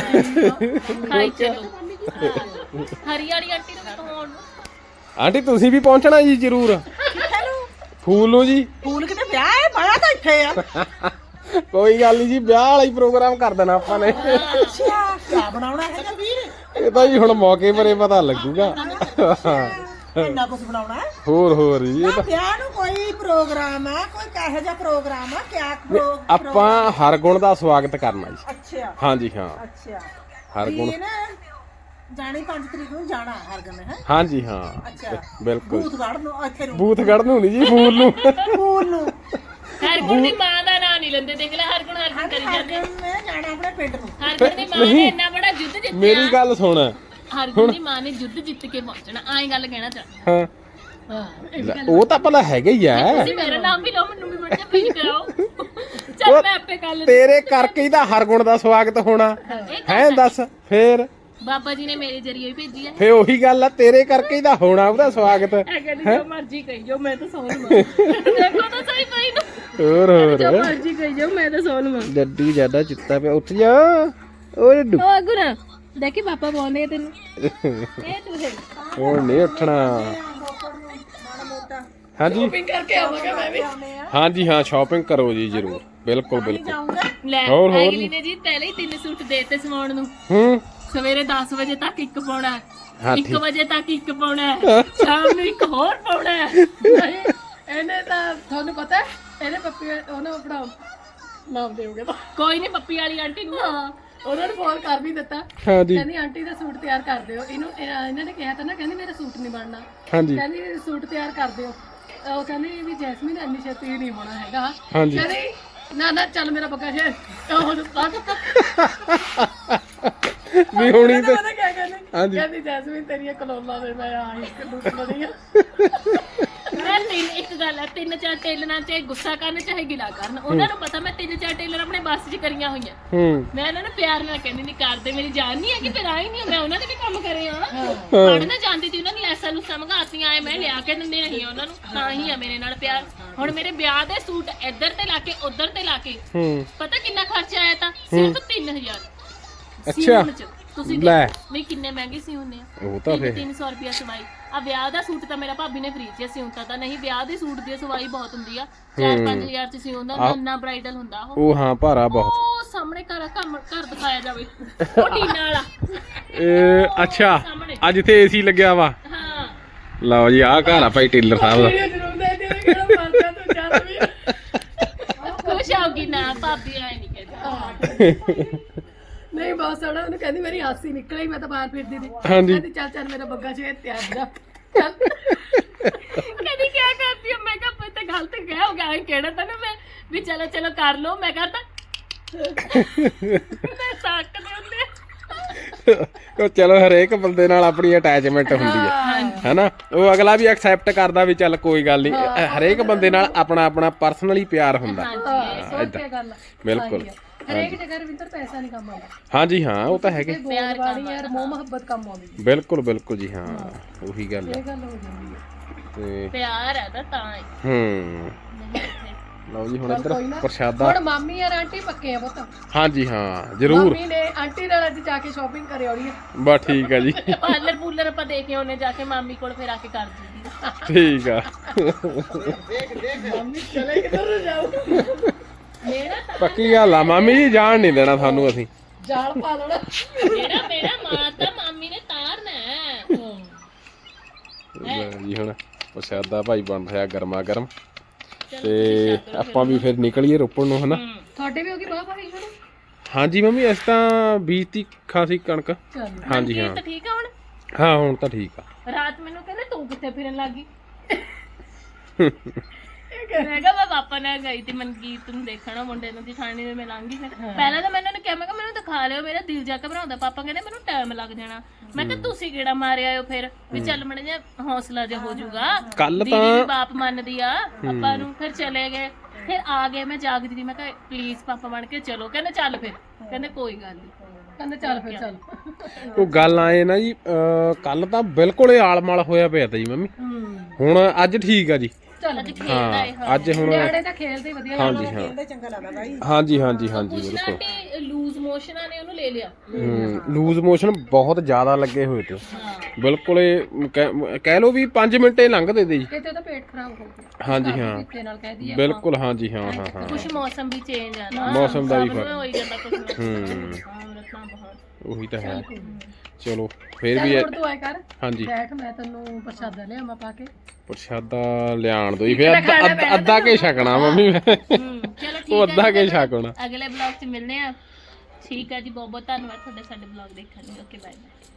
ਖਾਈ ਚਲੋ। ਹਰੀ ਵਾਲੀ ਆਂਟੀ ਨੂੰ ਵੀ ਕਹੋ ਆਉਣ ਨੂੰ। ਆਂਟੀ ਤੁਸੀਂ ਵੀ ਪਹੁੰਚਣਾ ਜੀ ਜ਼ਰੂਰ। ਫੂਲ ਨੂੰ ਜੀ। ਫੂਲ ਕਿਤੇ ਵਿਆਹ ਹੈ? ਮਾਇਆ ਤਾਂ ਇੱਥੇ ਆ। ਕੋਈ ਗੱਲ ਨਹੀਂ ਜੀ ਵਿਆਹ ਵਾਲਾ ਹੀ ਪ੍ਰੋਗਰਾਮ ਕਰ ਦੇਣਾ ਆਪਾਂ ਨੇ। ਅੱਛਾ ਕਿਆ ਬਣਾਉਣਾ ਹੈਗਾ ਵੀਰ। ਇਹ ਤਾਂ ਜੀ ਹੁਣ ਮੌਕੇ ਪਰੇ ਪਤਾ ਲੱਗੂਗਾ। ਇੰਨਾ ਕੁਝ ਬਣਾਉਣਾ ਹੈ? ਹੋਰ ਹੋਰ ਜੀ ਇਹ ਨਾ ਵਿਆਹ ਨੂੰ ਕੋਈ ਪ੍ਰੋਗਰਾਮ ਹੈ ਕੋਈ ਕਿਹੋ ਜਿਹਾ ਪ੍ਰੋਗਰਾਮ ਹੈ? ਕਿਆ ਪ੍ਰੋ- ਆਪਾਂ ਹਰਗੁਣ ਦਾ ਸਵਾਗਤ ਕਰਨਾ ਜੀ। ਅੱਛਾ। ਹਾਂਜੀ ਹਾਂ। ਅੱਛਾ। ਹਰਗੁਣ ਇਹ ਨਾ ਜਾਣੀ 5 ਤਰੀਕ ਨੂੰ ਜਾਣਾ ਹਰਗਨ ਹੈ? ਹਾਂਜੀ ਹਾਂ। ਅੱਛਾ। ਬਿਲਕੁਲ। ਭੂਤਗੜ ਨੂੰ ਇੱਥੇ ਨੂੰ ਬੂਥ ਗੜ ਨੂੰ ਨਹੀਂ ਜੀ ਫੂਲ ਨੂੰ। ਫੂਲ ਨੂੰ। ਹਰਗੁਣ ਦੀ ਮਾਂ ਦਾ ਨਾਂ ਨਹੀਂ ਲੈਂਦੇ ਦੇਖ ਲੈ ਹਰਗੁਣ ਹਰਗੁਣ ਕਰੀ ਜਾਂਦੇ ਨੇ ਜਾਣਾ ਆਪਣੇ ਪਿੰਡ ਨੂੰ। ਹਰਗੁਣ ਦੀ ਮਾਂ ਨੇ ਇੰਨਾ ਯੁੱਧ ਜਿੱਤਿਆ। ਮੇਰੀ ਗੱਲ ਸੁਣ। ਹਰਗੁਣ ਦੀ ਮਾਂ ਨੇ ਯੁੱਧ ਜਿੱਤ ਕੇ ਪਹੁੰਚਣਾ ਆਏ ਗੱਲ ਕਹਿਣਾ ਚਾਹੁੰਦਾ। ਹਾਂ। ਹਾਂ ਲੈ, ਉਹ ਤਾਂ ਭਲਾ ਹੈਗਾ ਹੀ ਆ। ਤੁਸੀਂ ਮੇਰਾ ਨਾਮ ਵੀ ਲਓ ਮੈਨੂੰ ਵੀ ਬੜਾ ਫੀਲ ਕਰਾਓ ਚੱਲ ਮੈਂ ਆਪੇ ਕਰ ਲੈਂਦੀ। ਤੇਰੇ ਕਰਕੇ ਹੀ ਤਾਂ ਹਰਗੁਣ ਦਾ ਸਵਾਗਤ ਹੋਣਾ। ਹੈ। ਦੱਸ ਫੇਰ? ਬਾਬਾ ਜੀ ਨੇ ਮੇਰੇ ਜਰੀਏ ਹੀ ਭੇਜੀ ਆ ਫੇ ਉਹੀ ਗੱਲ ਆ ਤੇਰੇ ਕਰਕੇ ਹੀ ਤਾਂ ਹੋਣਾ ਉਹਦਾ ਸਵਾਗਤ। ਇਹ ਕਹਿੰਦੀ ਜੋ ਮਰਜ਼ੀ ਕਹੀ ਜੋ ਮੈਂ ਤਾਂ ਲਵਾਂ ਦੇਖੋ ਤਾਂ ਸਹੀ ਪਈ ਨੂੰ। ਹੋਰ ਜੋ ਹੋਰ ਮਰਜ਼ੀ ਕਹੀ ਜੋ ਮੈਂ ਤਾਂ ਸੌਣ ਲਵਾਂ ਡੱਡੂ ਜ਼ਿਆਦਾ ਚਿੱਤਾ ਪਿਆ ਉੱਠ ਜਾ। ਓਏ ਡੱਡੂ ਉਹ ਅਗੁਰ ਦੇਖੀ ਪਾਪਾ ਬੋਲਦੇ ਆ ਤੈਨੂੰ। *laughs* ਇਹ ਤੂੰ ਹੈ ਹੁਣ ਨਹੀਂ ਉੱਠਣਾ। ਹਾਂਜੀ। ਸ਼ੋਪਿੰਗ ਕਰਕੇ ਆਵਾਂਗਾ ਮੈਂ ਵੀ। ਹਾਂਜੀ ਹਾਂ ਸ਼ਾਪਿੰਗ ਕਰੋ ਜੀ ਜ਼ਰੂਰ। ਬਿਲਕੁਲ ਬਿਲਕੁਲ। ਲੈ ਹੋਰ, ਹੋਰ? ਅਗਲੀ ਨੇ ਜੀ ਪਹਿਲੇ ਹੀ ਤਿੰਨ ਸੂਟ ਦੇਤੇ ਸਵਾਉਣ ਨੂੰ। ਹੂੰ? ਸਵੇਰੇ 10 ਵਜੇ ਤੱਕ ਇੱਕ ਪਾਉਣਾ ਹੈ। ਹਾਂ 1 ਠੀਕ। ਵਜੇ ਤੱਕ ਇੱਕ ਪਾਉਣਾ ਹੈ। ਸ਼ਾਮ ਨੂੰ ਇੱਕ ਹੋਰ ਪਾਉਣਾ ਹੈ। ਨਹੀਂ ਇਹਨੇ ਤਾਂ ਤੁਹਾਨੂੰ ਪਤਾ ਹੈ, ਇਹਨੇ ਪੱਪੀ ਉਹਨੂੰ ਆਪਣਾ ਨਾਮ ਦੇਵੋਗੇ ਤਾਂ। ਕੋਈ ਨਹੀਂ ਪੱਪੀ ਵਾਲੀ ਆਂਟੀ ਨੂੰ। ਹਾਂ। ਉਹਨਾਂ ਨੂੰ ਫੋਨ ਕਰ ਵੀ ਦਿੱਤਾ। ਹਾਂਜੀ। ਕਹਿੰਦੀ ਆਂਟੀ ਦਾ ਸੂਟ ਤਿਆਰ ਕਰ ਦਿਓ। ਇਹਨੂੰ ਇਹ- ਇਹਨਾਂ ਨੇ ਕਿਹਾ ਤਾਂ ਨਾ ਕਹਿੰਦੀ ਮੇਰਾ ਸੂਟ ਨਹੀਂ ਬਣਨਾ। ਹਾਂਜੀ। ਕਹਿੰਦੀ ਸੂਟ ਤਿਆਰ ਕਰ ਦਿਓ। ਉਹ ਕਹਿੰਦੀ ਵੀ ਜੈਸਮੀਨ ਇੰਨੀ ਛੇਤੀ ਨਹੀਂ ਹੋਣਾ ਹੈਗਾ। ਹਾਂਜੀ। ਕਹਿੰਦੀ ਨਾ ਨਾ ਚੱਲ ਮੇਰਾ ਬੱਗਾ ਸ਼ੇ ਉਹ ਵੀ ਹੁਣੀ ਤੇ ਕਹਿੰਦੀ ਜੈਸਮੀਨ ਤੇਰੀਆਂ ਕਲੋਲਾਂ ਦੇ ਮੈਂ ਆਈ ਲੁੱਟ ਲੜੀਆਂ ਮੈਂ ਤਿੰਨ ਇੱਕ ਗੱਲ ਹੈ ਤਿੰਨ ਚਾਰ ਟੇਲਰਾਂ 'ਚ ਗੁੱਸਾ ਕਰਨ ਚਾਹੇ ਗਿਲਾ ਕਰਨ ਉਹਨਾਂ ਨੂੰ ਪਤਾ ਮੈਂ ਤਿੰਨ ਚਾਰ ਟੇਲਰ ਆਪਣੇ ਬੱਸ 'ਚ ਕਰੀਆਂ ਹੋਈਆਂ। ਹੂੰ। ਮੈਂ ਇਹਨਾਂ ਨੂੰ ਪਿਆਰ ਨਾਲ ਕਹਿੰਦੀ ਨਹੀਂ ਕਰਦੇ ਮੇਰੀ ਜਾਨ ਨਹੀਂ ਹੈ ਕਿ ਫਿਰ ਆਈ ਨਹੀਂ ਮੈਂ ਉਹਨਾਂ ਦੇ ਵੀ ਕੰਮ ਕਰੇ ਆ ਪੜਨਾ ਜਾਂਦੀ ਸੀ ਉਹਨਾਂ ਦੀ ਐਸਾ ਲੁੱਸਾ ਮੰਗਾਤੀਆਂ ਐ ਮੈਂ ਲਿਆ ਕੇ ਦਿੰਦੇ ਆ ਉਹਨਾਂ ਨੂੰ ਤਾਂ ਹੀ ਆ ਮੇਰੇ ਨਾਲ ਪਿਆਰ। ਹੁਣ ਮੇਰੇ ਵਿਆਹ ਦੇ ਸੂਟ ਇੱਧਰ ਤੇ ਲਾ ਕੇ ਉੱਧਰ ਤੇ ਲਾ ਕੇ ਹੂੰ। ਪਤਾ ਕਿੰਨਾ ਖਰਚਾ ਆਇਆ ਤਾਂ? ਸਿਰਫ 3000 ਅੱਛਾ। ਸਿਉਣ 'ਚ। ਤੁਸੀਂ ਲੈ। ਦੇਖੋ ਵੀ ਕਿੰਨੇ ਮਹਿੰਗੇ ਸਿਉਂਦੇ ਆ। ਉਹ ਤਾਂ ਫੇ 300 ਰੁਪਿਆ ਸਵਾਈ। ਆ ਵਿਆਹ ਦਾ ਸੂਟ ਤਾਂ ਮੇਰਾ ਭਾਬੀ ਨੇ ਫ੍ਰੀ 'ਚ ਸਿਉਂਤਾ ਤਾਂ ਨਹੀਂ। ਵਿਆਹ ਦੇ ਸੂਟ ਦੀ ਸਵਾਈ ਬਹੁਤ ਹੁੰਦੀ ਆ। 4-5000 'ਚ ਸਿਉਂਦਾ ਨੰਨਾ ਬ੍ਰਾਈਡਲ ਹੁੰਦਾ ਉਹ। ਉਹ ਹਾਂ ਭਾਰਾ ਬਹੁਤ। ਉਹ ਸਾਹਮਣੇ ਘਰ ਕੰਮ ਘਰ ਦਿਖਾਇਆ ਜਾਵੇ। ਉਹ ਟੀਨਾ ਵਾਲਾ। ਇਹ ਅੱਛਾ। ਅੱਜ ਤੇ ਏਸੀ ਲੱਗਿਆ ਵਾ। ਹਾਂ। ਲਓ ਜੀ ਆਹ ਘਰ ਆ ਭਾਈ ਟੇਲਰ ਸਾਹਿਬ ਦਾ। ਖੁਸ਼ ਹੋਗੀ ਨਾ ਭਾਬੀ ਆਏ ਨਹੀਂ ਕਹਿੰਦਾ। ਨਹੀਂ ਬਹੁਤ ਸੋਹਣਾ ਉਹਨੂੰ ਕਹਿੰਦੀ ਮੇਰੀ ਹਾਸੀ ਨਿਕਲ ਮੈਂ ਤਾਂ ਬਾਹਰ ਫਿਰਦੀ ਸੀ ਹਾਂਜੀ। ਕਹਿੰਦੀ ਚੱਲ ਚੱਲ ਮੇਰਾ ਬੱਗਾ ਛੇ ਤਿਆਰ ਜਾ। ਚੱਲ। ਕਹਿੰਦੀ ਕੀ ਕਰਦੀ ਆ? ਮੈਂ ਕਿਹਾ ਮੈਂ ਤਾਂ ਗਲਤ ਗਿਆ ਹੋ ਗਿਆ? ਇਹ ਕਿਹੜਾ ਤਾਂ ਨਾ ਮੈਂ ਵੀ ਚਲੋ ਚਲੋ ਕਰ ਲਓ। ਮੈਂ ਕਰਤਾ ਮੈਂ ਸਾਕ ਦੇ ਹੁੰਦੇ ਉਹ ਚਲੋ ਹਰੇਕ ਬੰਦੇ ਨਾਲ ਆਪਣੀ ਅਟੈਚਮੈਂਟ ਹੁੰਦੀ ਹੈ। ਹੈਨਾ? ਉਹ ਅਗਲਾ ਵੀ ਐਕਸੈਪਟ ਕਰਦਾ ਵੀ ਚੱਲ ਕੋਈ ਗੱਲ ਨਹੀਂ। ਹਰੇਕ ਬੰਦੇ ਨਾਲ ਆਪਣਾ ਆਪਣਾ ਪਰਸਨਲੀ ਪਿਆਰ ਹੁੰਦਾ। ਹਾਂ, ਸੋਚ ਕੇ ਗੱਲ। ਆ। ਬਿਲਕੁਲ। ਹਰੇਕ ਜਗ੍ਹਾ ਰਵਿੰਦਰ ਪੈਸਾ ਨਹੀਂ ਕੰਮ ਆਉਂਦਾ। ਹਾਂਜੀ ਹਾਂ ਉਹ ਤਾਂ ਹੈਗੇ। ਗੋਲ ਵਾਲੀ ਯਾਰ ਮੋਹ ਮੁਹੱਬਤ ਕੰਮ ਆਉਂਦੀ ਹੈ। ਬਿਲਕੁਲ ਬਿਲਕੁਲ ਜੀ ਹਾਂ ਉਹੀ ਗੱਲ ਹੈ। ਇਹ ਗੱਲ ਹੋ ਜਾਂਦੀ ਹੈ। ਤੇ ਪਿਆਰ ਹੈ ਤਾਂ ਤਾਂ ਹੀ। ਹੂੰ। ਲਓ ਜੀ ਹੁਣ ਚੱਲ ਇੱਧਰ ਕੋਈ ਨਾ। ਪ੍ਰਸ਼ਾਦਾ। ਹੁਣ ਮਾਮੀ ਯਾਰ ਆਂਟੀ ਪੱਕੇ ਆ ਪੁੱਤ। ਹਾਂਜੀ ਹਾਂ ਜ਼ਰੂਰ। ਮਾਮੀ ਨੇ ਆਂਟੀ ਨਾਲ ਅੱਜ ਜਾ ਕੇ ਸ਼ਾਪਿੰਗ ਕਰੇ ਆਉਣੀ ਹੈ। ਬਸ ਠੀਕ ਆ ਜੀ। ਪਾਰਲਰ ਪੂਲਰ ਆਪਾਂ ਦੇਖ ਕੇ ਉਹਨੇ ਜਾ ਕੇ ਮਾਮੀ ਕੋਲ ਫਿਰ ਆ ਕੇ ਕਰ ਦਿੱਤੀ ਠੀਕ ਆ। ਮਾਮੀ ਚਲੇ ਕਿੱਧਰ ਨੂੰ ਜਾਊ? ਮੇਰਾ ਪੱਕੀ ਗੱਲ ਆ ਮਾਮੀ ਜੀ ਜਾਣ ਨਹੀਂ ਦੇਣਾ ਤੁਹਾਨੂੰ ਅਸੀਂ। ਜਾਲ ਪਾ ਲੈਣਾ ਜਿਹੜਾ ਮੇਰਾ ਮਾਂ ਤਾਂ ਮਾਮੀ ਨੇ ਤਾਰਨਾ ਹੈ। ਲਓ ਜੀ ਹੁਣ ਪ੍ਰਸ਼ਾਦਾ ਭਾਈ ਬਣ ਰਿਹਾ ਗਰਮਾ ਗਰਮ ਤੇ ਆਪਾਂ ਵੀ ਫਿਰ ਨਿਕਲੀਏ ਰੋਪੜ ਨੂੰ ਹਨਾ। ਤੁਹਾਡੇ ਵੀ ਹੋ ਗਈ ਬਾਹ ਭਾਈ ਹੁਣ? ਹਾਂਜੀ ਮੰਮੀ ਇਸ ਤਾਂ ਬੀਜਤੀ ਖਾਸੀ ਕਣਕ। ਚੱਲ। ਹਾਂਜੀ ਹਾਂ। ਤਾਂ ਠੀਕ ਆ ਹੁਣ? ਹਾਂ ਹੁਣ ਤਾਂ ਠੀਕ ਆ। ਰਾਤ ਮੈਨੂੰ ਕਹਿੰਦੇ ਤੂੰ ਕਿੱਥੇ ਫਿਰਨ ਲੱਗੀ *laughs* ਮੈਂ ਕਿਹਾ ਮੈਂ ਪਾਪਾ ਨਾਲ ਗਈ ਤੇ ਮਨਕੀਤ ਨੂੰ ਦੇਖਣਾ ਮੁੰਡੇ ਨੂੰ ਜਠਾਣੀ ਦੇ ਮੈਂ ਲੰਘੀ ਫਿਰ। ਪਹਿਲਾਂ ਤਾਂ ਮੈਂ ਇਹਨਾਂ ਨੂੰ ਕਿਹਾ ਮੈਂ ਕਿਹਾ ਮੈਨੂੰ ਦਿਖਾ ਲਿਓ ਮੇਰਾ ਦਿਲ ਜਾ ਘਬਰਾਉਂਦਾ। ਪਾਪਾ ਕਹਿੰਦੇ ਮੈਨੂੰ ਟਾਈਮ ਲੱਗ ਜਾਣਾ। ਮੈਂ ਕਿਹਾ ਤੁਸੀਂ ਕਿਹੜਾ ਮਾਰਿਆ ਆਇਓ ਫਿਰ? ਵੀ ਚੱਲ ਮੜ ਜਾ ਹੌਸਲਾ ਜਿਹਾ ਹੋ ਜਾਊਗਾ। ਕੱਲ ਦੀਦੀ ਤਾਂ ਵੀ ਬਾਪ ਮੰਨਦੀ ਆ ਆਪਾਂ ਨੂੰ। ਫਿਰ ਚਲੇ ਗਏ। ਫਿਰ ਆ ਗਏ ਮੈਂ ਜਾਗਦੀ ਸੀ ਮੈਂ ਕਿਹਾ ਪਲੀਜ਼ ਪਾਪਾ ਬਣ ਕੇ ਚਲੋ। ਕਹਿੰਦੇ ਚੱਲ ਫਿਰ। ਕਹਿੰਦੇ ਕੋਈ ਗੱਲ ਨਹੀਂ ਕਹਿੰਦੇ ਚੱਲ ਫਿਰ ਚੱਲ। ਉਹ ਗੱਲ ਆਏ ਨਾ ਜੀ ਕੱਲ ਤਾਂ ਬਿਲਕੁਲ ਹੀ ਆਲਮਲ ਹੋਇਆ ਪਿਆ ਤਾ ਜੀ ਮੰਮੀ। ਹੁਣ ਅੱਜ ਠੀਕ ਆ ਜੀ। ਚੱਲ ਅੱਜ ਖੇਡਦਾ ਏ ਹਾਂ ਅੱਜ ਹੁਣ ਨਿਆਣੇ ਤਾਂ ਖੇਲਦੇ ਹੀ ਵਧੀਆ ਹਾਂਜੀ ਹਾਂ। ਕਹਿੰਦੇ ਚੰਗਾ ਲੱਗਦਾ ਬਾਈ। ਹਾਂਜੀ ਹਾਂਜੀ ਹਾਂਜੀ ਕੁਛ ਨਾ ਬਿਲਕੁਲ ਲੂਜ਼ ਮੋਸ਼ਨਾਂ ਨੇ ਉਹਨੂੰ ਲੈ ਲਿਆ। ਹੂੰ ਲੂਜ਼ ਮੋਸ਼ਨ ਬਹੁਤ ਜ਼ਿਆਦਾ ਲੱਗੇ ਹੋਏ ਤੇ। ਹਾਂ। ਬਿਲਕੁਲ ਇਹ ਕਹਿ ਕਹਿ ਲਓ ਵੀ 5 ਮਿੰਟ ਹੀ ਲੰਘਦੇ ਤੇ ਜੀ। ਕਿਤੇ ਉਹਦਾ ਪੇਟ ਖਰਾਬ ਹੋ ਗਿਆ। ਹਾਂਜੀ ਹਾਂ। ਕਿਤੇ ਨਾਲ ਕਹਿ ਦਈਏ ਬਿਲਕੁਲ ਹਾਂਜੀ ਹਾਂ ਹਾਂ ਹਾਂ। ਕੁਛ ਮੌਸਮ ਵੀ ਚੇਂਜ ਆ ਨਾ। ਮੌਸਮ ਦਾ ਵੀ ਸਭ ਨੂੰ ਫ਼ਰਕ। ਹੋਈ ਜਾਂਦਾ ਕੁਛ ਨਾ ਹੂੰ। ਹਾਂ ਰਸਨਾ ਬਹੁਤ। ਉਹੀ ਤਾਂ ਹੈ। ਚਲੋ ਫੇਰ ਵੀ ਇਹ- ਤੂੰ ਆਏ ਕਰ ਹਾਂਜੀ। ਬੈਠ ਮੈਂ ਤੈਨੂੰ ਪ੍ਰਸ਼ਾਦਾ ਲਿਆਵਾਂ ਪਾ ਕੇ। ਪ੍ਰਸ਼ਾਦਾ ਲਿਆਣ ਦੋ ਜੀ ਫੇਰ ਅੱਧਾ ਅੱਧਾ- ਅੱਧਾ ਕੇ ਛਕਣਾ ਮੰਮੀ ਮੈਂ। ਹੂੰ ਚਲੋ ਠੀਕ ਉਹ ਹੈ ਅੱਧਾ ਕੇ ਛਕਣਾ। ਅਗਲੇ ਬਲੌਗ 'ਚ ਮਿਲਦੇ ਆ ਠੀਕ ਹੈ ਜੀ ਬਹੁਤ ਬਹੁਤ ਧੰਨਵਾਦ ਤੁਹਾਡਾ ਸਾਡੇ ਬਲੌਗ ਦੇਖਣ ਲਈ ਓਕੇ ਬਾਏ ਬਾਏ